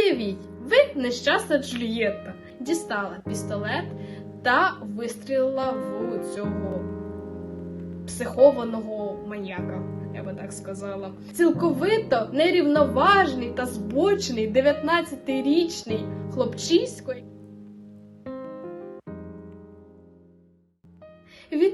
Уявіть, ви нещасна Джульєтта дістала пістолет та вистрілила в цього психованого маньяка, я би так сказала. Цілковито нерівноважний та збочений 19-річний хлопчисько.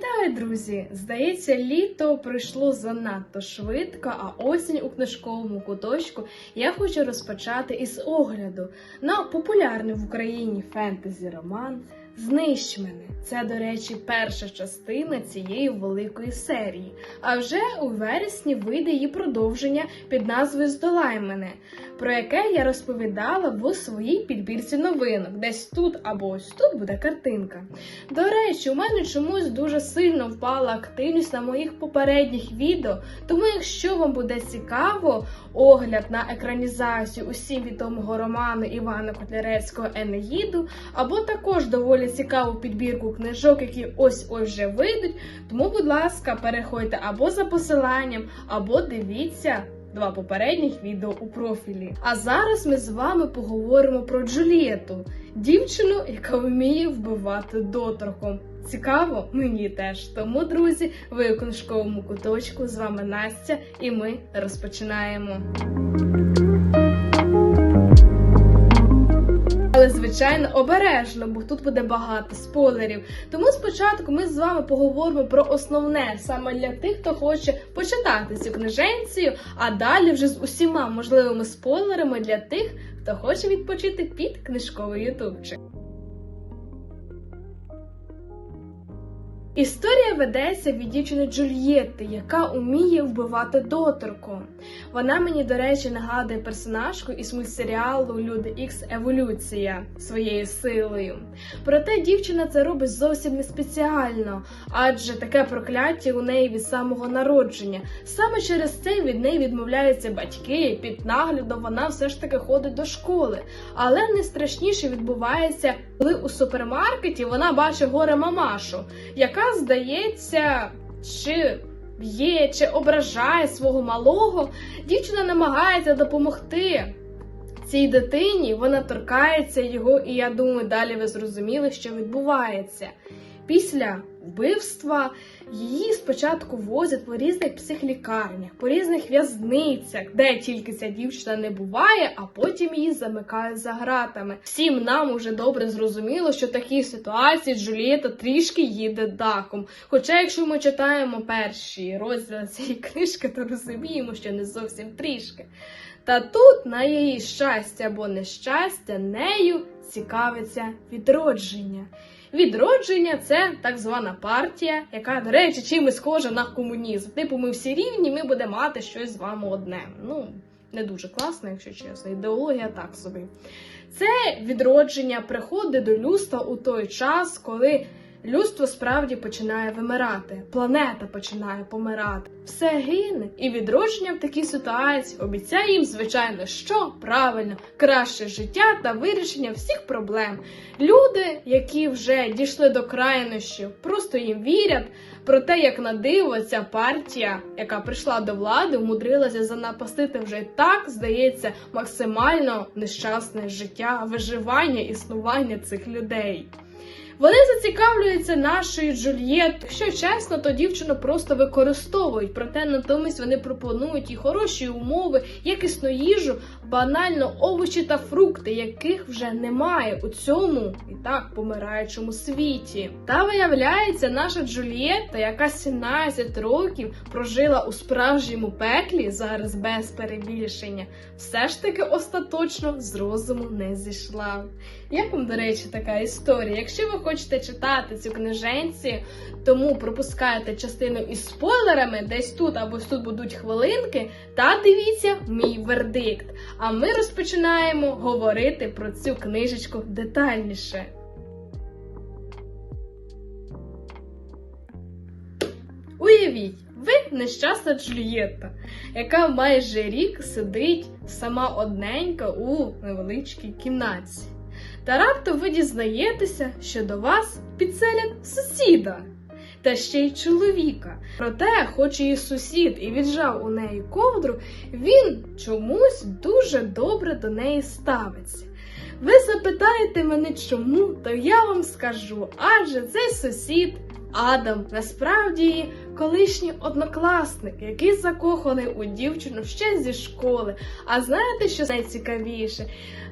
Вітаю, друзі! Здається, літо прийшло занадто швидко, а осінь у книжковому куточку я хочу розпочати із огляду на популярний в Україні фентезі роман Знищ мене. Це, до речі, перша частина цієї великої серії. А вже у вересні вийде її продовження під назвою Здолай мене, про яке я розповідала в своїй підбірці новинок. Десь тут або ось тут буде картинка. До речі, у мене чомусь дуже сильно впала активність на моїх попередніх відео. Тому, якщо вам буде цікаво огляд на екранізацію усім відомого роману Івана Котляревського Енеїду, або також доволі цікаву підбірку книжок, які ось ось вже вийдуть, тому, будь ласка, переходьте або за посиланням, або дивіться. Два попередніх відео у профілі. А зараз ми з вами поговоримо про Джулієту, дівчину, яка вміє вбивати доторком. Цікаво, мені теж. Тому, друзі, ви у книжковому куточку. З вами Настя, і ми розпочинаємо. Звичайно, обережно, бо тут буде багато спойлерів. Тому спочатку ми з вами поговоримо про основне саме для тих, хто хоче почитати цю книженцію, а далі вже з усіма можливими спойлерами для тих, хто хоче відпочити під книжковий ютубчик. Історія ведеться від дівчини Джульєтти, яка уміє вбивати доторком. Вона мені, до речі, нагадує персонажку із мультсеріалу Люди Ікс Еволюція своєю силою. Проте дівчина це робить зовсім не спеціально, адже таке прокляття у неї від самого народження. Саме через це від неї відмовляються батьки. Під наглядом вона все ж таки ходить до школи. Але найстрашніше відбувається, коли у супермаркеті вона бачить горе мамашу, яка здається, чи б'є, чи ображає свого малого, дівчина намагається допомогти. Цій дитині вона торкається його, і я думаю, далі ви зрозуміли, що відбувається. Після вбивства її спочатку возять по різних психлікарнях, по різних в'язницях, де тільки ця дівчина не буває, а потім її замикають за гратами. Всім нам уже добре зрозуміло, що в такій ситуації Джулієта трішки їде дахом. Хоча, якщо ми читаємо перші розділи цієї книжки, то розуміємо, що не зовсім трішки. Та тут, на її щастя або нещастя, нею цікавиться відродження. Відродження це так звана партія, яка, до речі, чимось схожа на комунізм. Типу, ми всі рівні, ми будемо мати щось з вами одне. Ну, не дуже класно, якщо чесно. Ідеологія так собі. Це відродження приходить до людства у той час, коли людство справді починає вимирати, планета починає помирати. Все гине, і відродження в такій ситуації обіцяє їм, звичайно, що правильно, краще життя та вирішення всіх проблем. Люди, які вже дійшли до крайнощів, просто їм вірять. Про те, як на диво ця партія, яка прийшла до влади, умудрилася занапастити вже так, здається, максимально нещасне життя, виживання, існування цих людей. Вони зацікавлюються нашою Джульєт. Якщо чесно, то дівчину просто використовують, проте натомість вони пропонують їй хороші умови, якісну їжу, банально овочі та фрукти, яких вже немає у цьому і так помираючому світі. Та виявляється, наша Джульєтта, яка 17 років прожила у справжньому пеклі, зараз без перебільшення, все ж таки остаточно з розуму не зійшла. Як вам, до речі, така історія? Якщо ви хочете читати цю книженці, тому пропускаєте частину із спойлерами, десь тут або тут будуть хвилинки, та дивіться мій вердикт. А ми розпочинаємо говорити про цю книжечку детальніше. Уявіть, ви нещасна Джульєтта, яка майже рік сидить сама одненька у невеличкій кімнаті. Та раптом ви дізнаєтеся, що до вас підселять сусіда. та ще й чоловіка. Проте, хоч її сусід і віджав у неї ковдру, він чомусь дуже добре до неї ставиться. Ви запитаєте мене чому, то я вам скажу, адже цей сусід Адам насправді колишній однокласник, який закоханий у дівчину ще зі школи. А знаєте, що найцікавіше?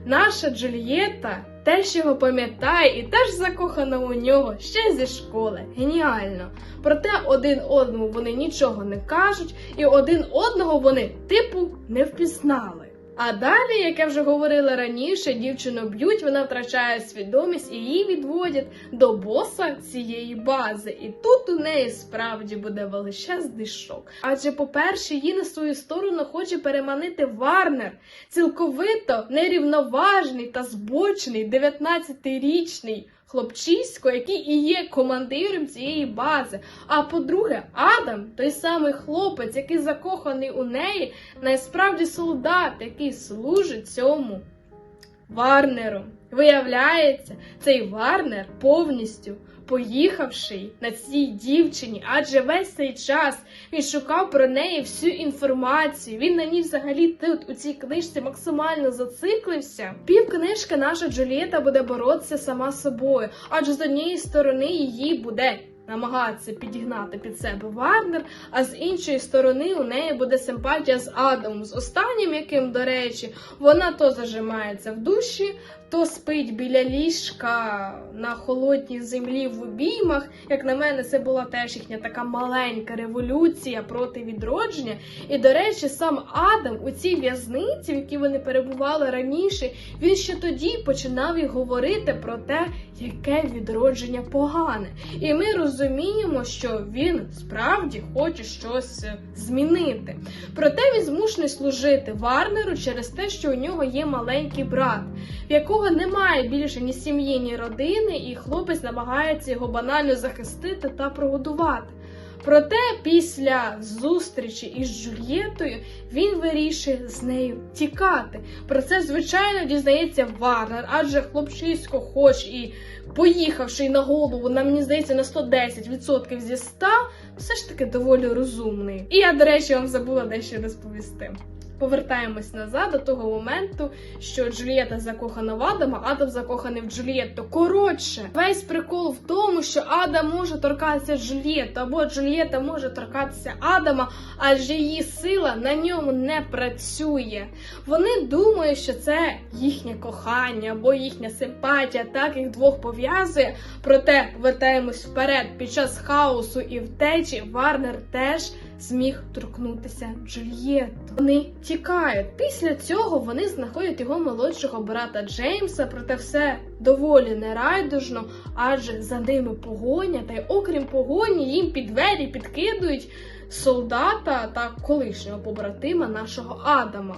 Наша Джульєта теж його пам'ятає і теж закохана у нього ще зі школи. Геніально. Проте один одному вони нічого не кажуть, і один одного вони, типу, не впізнали. А далі, як я вже говорила раніше, дівчину б'ють, вона втрачає свідомість і її відводять до боса цієї бази. І тут у неї справді буде величезний шок. Адже, по-перше, її на свою сторону хоче переманити Варнер, цілковито нерівноважний та збочений 19-річний хлопчисько, який і є командиром цієї бази. А по-друге, Адам, той самий хлопець, який закоханий у неї, насправді солдат, який служить цьому Варнеру. Виявляється, цей Варнер повністю поїхавший на цій дівчині, адже весь цей час він шукав про неї всю інформацію. Він на ній взагалі тут у цій книжці максимально зациклився. Пів книжки наша Джулієта буде боротися сама собою, адже з однієї сторони її буде. Намагатися підігнати під себе Варнер, а з іншої сторони у неї буде симпатія з Адамом, з останнім, яким, до речі, вона то зажимається в душі, то спить біля ліжка на холодній землі в обіймах. Як на мене, це була теж їхня така маленька революція проти відродження. І, до речі, сам Адам у цій в'язниці, в якій вони перебували раніше, він ще тоді починав і говорити про те, яке відродження погане. І ми розуміємо, що він справді хоче щось змінити. Проте він змушений служити Варнеру через те, що у нього є маленький брат, в якого немає більше ні сім'ї, ні родини, і хлопець намагається його банально захистити та прогодувати. Проте після зустрічі із Джульєтою він вирішує з нею тікати. Про це, звичайно, дізнається Варнер, адже хлопчисько, хоч і поїхавши на голову, на мені здається, на 110% зі 100, все ж таки доволі розумний. І я, до речі, вам забула дещо розповісти. Повертаємось назад до того моменту, що Джулієта закохана в Адама, Адам закоханий в Джулієту. Коротше, весь прикол в тому, що Адам може торкатися Джулієту, або Джулієта може торкатися Адама, адже її сила на ньому не працює. Вони думають, що це їхнє кохання або їхня симпатія, так їх двох пов'язує. Проте вертаємось вперед під час хаосу і втечі. Варнер теж зміг торкнутися Джульєту. Вони тікають. Після цього вони знаходять його молодшого брата Джеймса, проте все доволі нерайдужно, адже за ними погоня, та й окрім погоні, їм під двері підкидують солдата та колишнього побратима нашого Адама.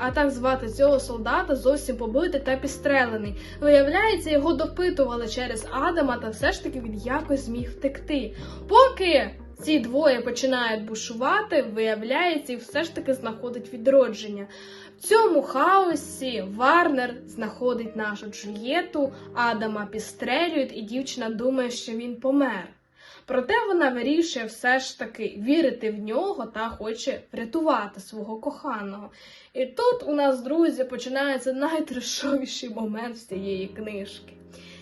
А так звати цього солдата зовсім побитий та підстрелений. Виявляється, його допитували через Адама, та все ж таки він якось зміг втекти. Поки ці двоє починають бушувати, виявляється, і все ж таки знаходить відродження. В цьому хаосі Варнер знаходить нашу Джульєту, Адама підстрелюють, і дівчина думає, що він помер. Проте вона вирішує все ж таки вірити в нього та хоче врятувати свого коханого. І тут у нас, друзі, починається найтрешовіший момент з цієї книжки.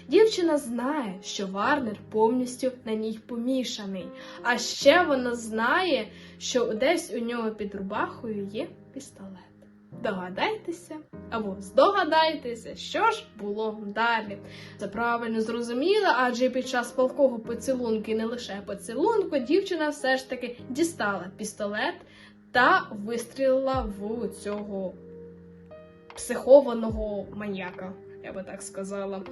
Дівчина знає, що Варнер повністю на ній помішаний. А ще вона знає, що десь у нього під рубахою є пістолет. Догадайтеся або здогадайтеся, що ж було далі. Це правильно зрозуміло, адже під час палкого поцілунку і не лише поцілунку, дівчина все ж таки дістала пістолет та вистрілила в цього психованого маньяка, я би так сказала.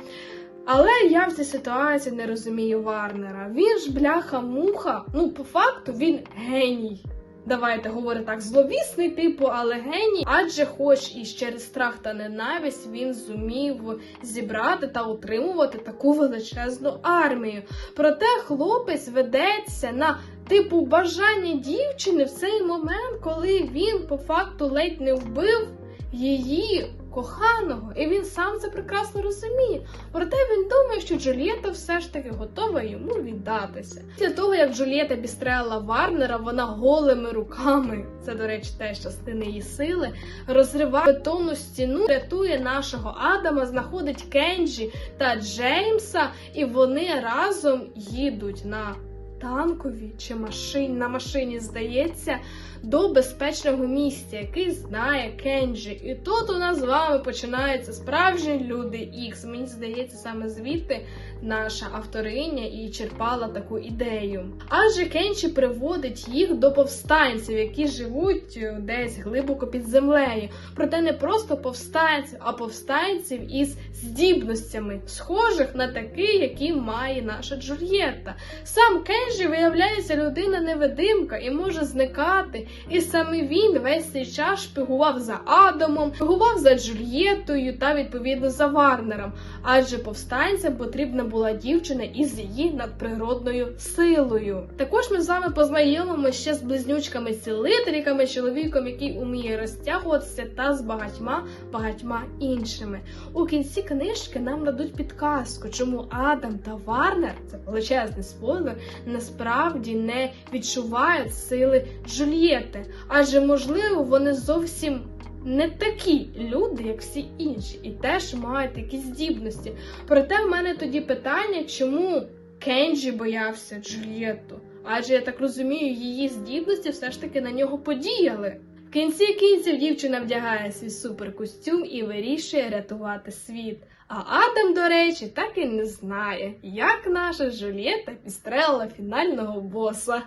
Але я в цій ситуації не розумію Варнера. Він ж бляха-муха. Ну, по факту, він геній. Давайте говорити так, зловісний типу, але геній, адже, хоч і через страх та ненависть, він зумів зібрати та утримувати таку величезну армію. Проте хлопець ведеться на типу бажання дівчини в цей момент, коли він по факту ледь не вбив її коханого, і він сам це прекрасно розуміє. Проте він думає, що Джульєта все ж таки готова йому віддатися. Після того, як Джульєта бістрела Варнера, вона голими руками, це, до речі, теж частина її сили, розриває бетонну стіну, рятує нашого Адама, знаходить Кенджі та Джеймса, і вони разом їдуть на танкові чи машині, на машині, здається, до безпечного місця, який знає Кенджі. І тут у нас з вами починаються справжні люди Ікс. Мені здається, саме звідти наша авториня і черпала таку ідею. Адже Кенджі приводить їх до повстанців, які живуть е, десь глибоко під землею. Проте не просто повстанців, а повстанців із здібностями, схожих на такі, які має наша Джульєтта. Сам Кенджі виявляється людина невидимка і може зникати. І саме він весь цей час шпигував за Адамом, шпигував за Джульєттою та відповідно за Варнером. Адже повстанцям потрібна була дівчина із її надприродною силою. Також ми з вами познайомимося ще з близнючками цілительками, чоловіком, який уміє розтягуватися, та з багатьма багатьма іншими. У кінці книжки нам дадуть підказку, чому Адам та Варнер це величезний спойлер, насправді не відчувають сили Джульєти, адже можливо вони зовсім. Не такі люди, як всі інші, і теж мають якісь здібності. Проте в мене тоді питання, чому Кенджі боявся Джульєтту? Адже я так розумію, її здібності все ж таки на нього подіяли. В кінці кінців дівчина вдягає свій суперкостюм і вирішує рятувати світ. А Адам, до речі, так і не знає, як наша Джульєта підстрелила фінального боса.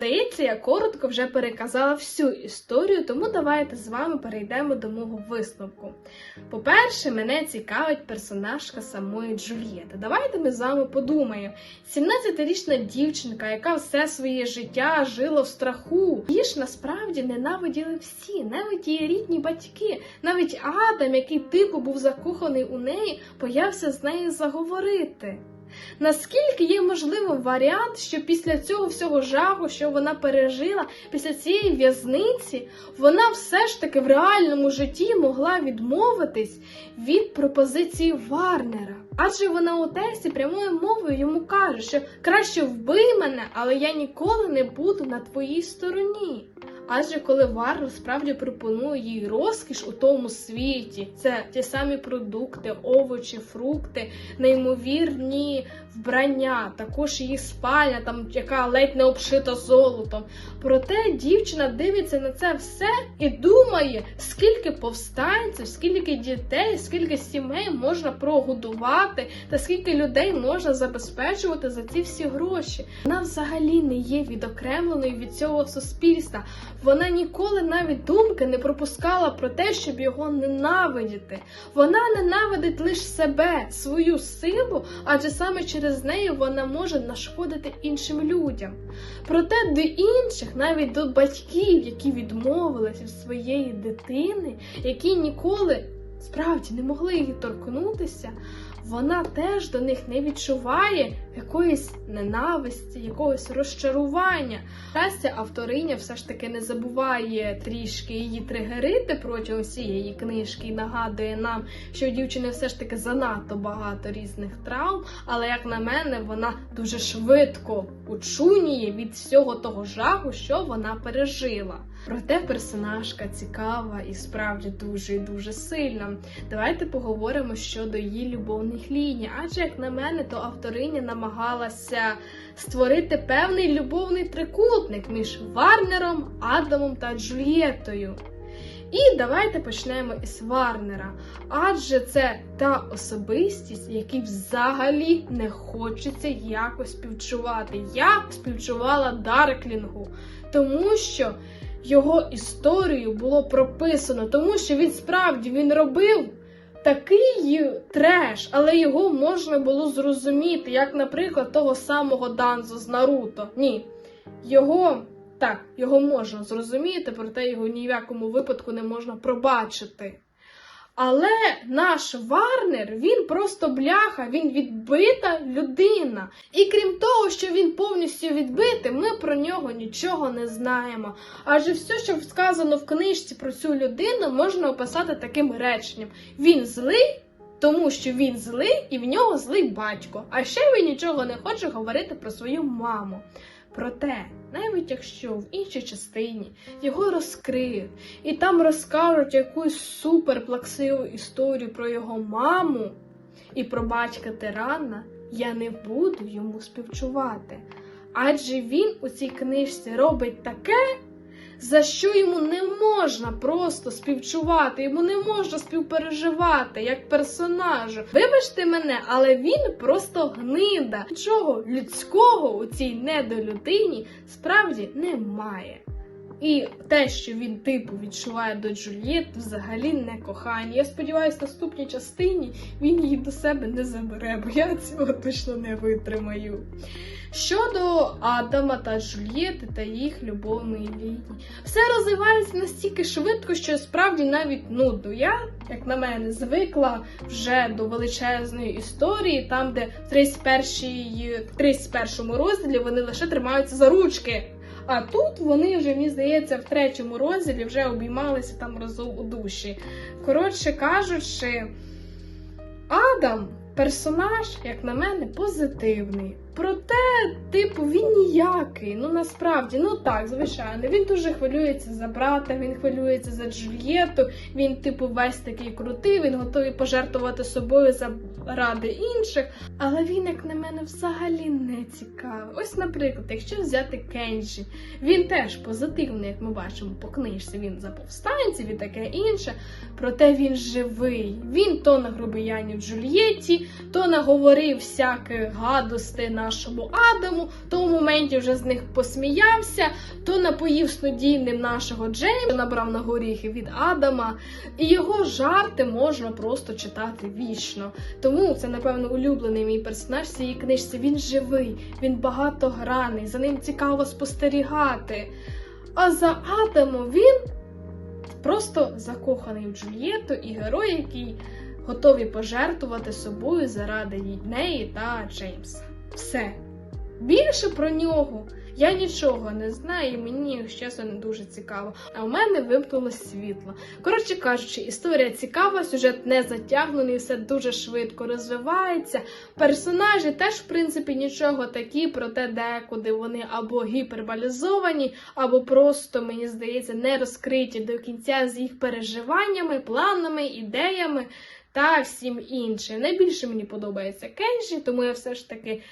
Здається, я коротко вже переказала всю історію, тому давайте з вами перейдемо до мого висновку. По-перше, мене цікавить персонажка самої Джульєти. Давайте ми з вами подумаємо. 17-річна дівчинка, яка все своє життя жила в страху. Її ж насправді ненавиділи всі, навіть її рідні батьки. Навіть Адам, який типу був закоханий у неї, боявся з нею заговорити. Наскільки є можливим варіант, що після цього всього жаху, що вона пережила, після цієї в'язниці, вона все ж таки в реальному житті могла відмовитись від пропозиції Варнера? Адже вона у тексті прямою мовою йому каже, що краще вбий мене, але я ніколи не буду на твоїй стороні. Адже коли Варнер справді пропонує їй розкіш у тому світі, це ті самі продукти, овочі, фрукти, неймовірні вбрання, також її спальня, там яка ледь не обшита золотом. Проте дівчина дивиться на це все і думає, скільки повстанців, скільки дітей, скільки сімей можна прогодувати, та скільки людей можна забезпечувати за ці всі гроші. Вона взагалі не є відокремленою від цього суспільства. Вона ніколи навіть думки не пропускала про те, щоб його ненавидіти. Вона ненавидить лише себе, свою силу, адже саме через неї вона може нашкодити іншим людям. Проте до інших, навіть до батьків, які відмовилися від своєї дитини, які ніколи справді не могли її торкнутися, вона теж до них не відчуває якоїсь ненависті, якогось розчарування. Щастя, авториня все ж таки не забуває трішки її тригерити протягом всієї книжки і нагадує нам, що у дівчини все ж таки занадто багато різних травм, але, як на мене, вона дуже швидко учуніє від всього того жаху, що вона пережила. Проте персонажка цікава і справді дуже і дуже сильна. Давайте поговоримо щодо її любовних ліній. Адже, як на мене, то авториня намагалася створити певний любовний трикутник між Варнером, Адамом та Джульєтою. І давайте почнемо із Варнера, адже це та особистість, якій взагалі не хочеться якось співчувати. Я співчувала Дарклінгу, тому що його історію було прописано, тому що він справді він робив такий треш, але його можна було зрозуміти, як, наприклад, того самого Данзо з Наруто. Ні, його так, його можна зрозуміти, проте його ні в якому випадку не можна пробачити. Але наш Варнер, він просто бляха, він відбита людина. І крім того, що він повністю відбитий, ми про нього нічого не знаємо. Адже все, що сказано в книжці про цю людину, можна описати таким реченням: він злий. Тому що він злий і в нього злий батько. А ще він нічого не хоче говорити про свою маму. Проте, навіть якщо в іншій частині його розкриють і там розкажуть якусь суперплаксиву історію про його маму і про батька тирана, я не буду йому співчувати. Адже він у цій книжці робить таке, за що йому не можна просто співчувати, йому не можна співпереживати як персонажу. Вибачте мене, але він просто гнида. Нічого людського у цій недолюдині справді немає. І те, що він типу відчуває до Джульєт, взагалі не кохання. Я сподіваюся, наступній частині він її до себе не забере, бо я цього точно не витримаю. Щодо Адама та Джульєти та їх любовної лінії, все розвивається настільки швидко, що справді навіть нудно. Я, як на мене, звикла вже до величезної історії, там, де в 31 31 розділі вони лише тримаються за ручки. А тут вони вже, мені здається, в третьому розділі вже обіймалися там разом у душі. Коротше кажучи, Адам персонаж, як на мене, позитивний. Проте, типу, він ніякий. Ну насправді, ну так, звичайно. Він дуже хвилюється за брата, він хвилюється за Джульєту. Він, типу, весь такий крутий, він готовий пожертвувати собою заради інших. Але він, як на мене, взагалі не цікавий. Ось, наприклад, якщо взяти Кенджі, він теж позитивний, як ми бачимо по книжці. Він за повстанців і таке інше. Проте він живий. Він то на грубиянів Джульєті, то наговорив всяких гадостей нашому Адаму, то в моменті вже з них посміявся, то напоїв снодійним нашого Джеймса, набрав на горіхи від Адама. І його жарти можна просто читати вічно. Тому це, напевно, улюблений мій персонаж цій книжці. Він живий, він багатограний, за ним цікаво спостерігати. А за Адамом він просто закоханий в Джульєту і герой, який готовий пожертвувати собою заради неї та Джеймса. Все. Більше про нього я нічого не знаю, і мені, чесно, не дуже цікаво. А в мене вимкнулось світло. Коротше кажучи, історія цікава, сюжет не затягнений, все дуже швидко розвивається. Персонажі теж, в принципі, нічого такі, проте декуди вони або гіперболізовані, або просто, мені здається, не розкриті до кінця з їх переживаннями, планами, ідеями та всім іншим. Найбільше мені подобається Кенджі, тому я все ж таки.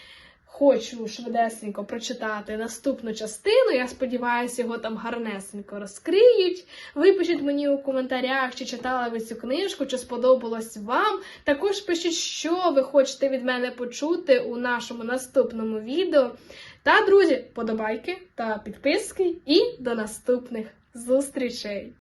Хочу швидесенько прочитати наступну частину. Я сподіваюся, його там гарнесенько розкриють. Випишіть мені у коментарях, чи читали ви цю книжку, чи сподобалось вам. Також пишіть, що ви хочете від мене почути у нашому наступному відео. Та, друзі, подобайки та підписки, і до наступних зустрічей!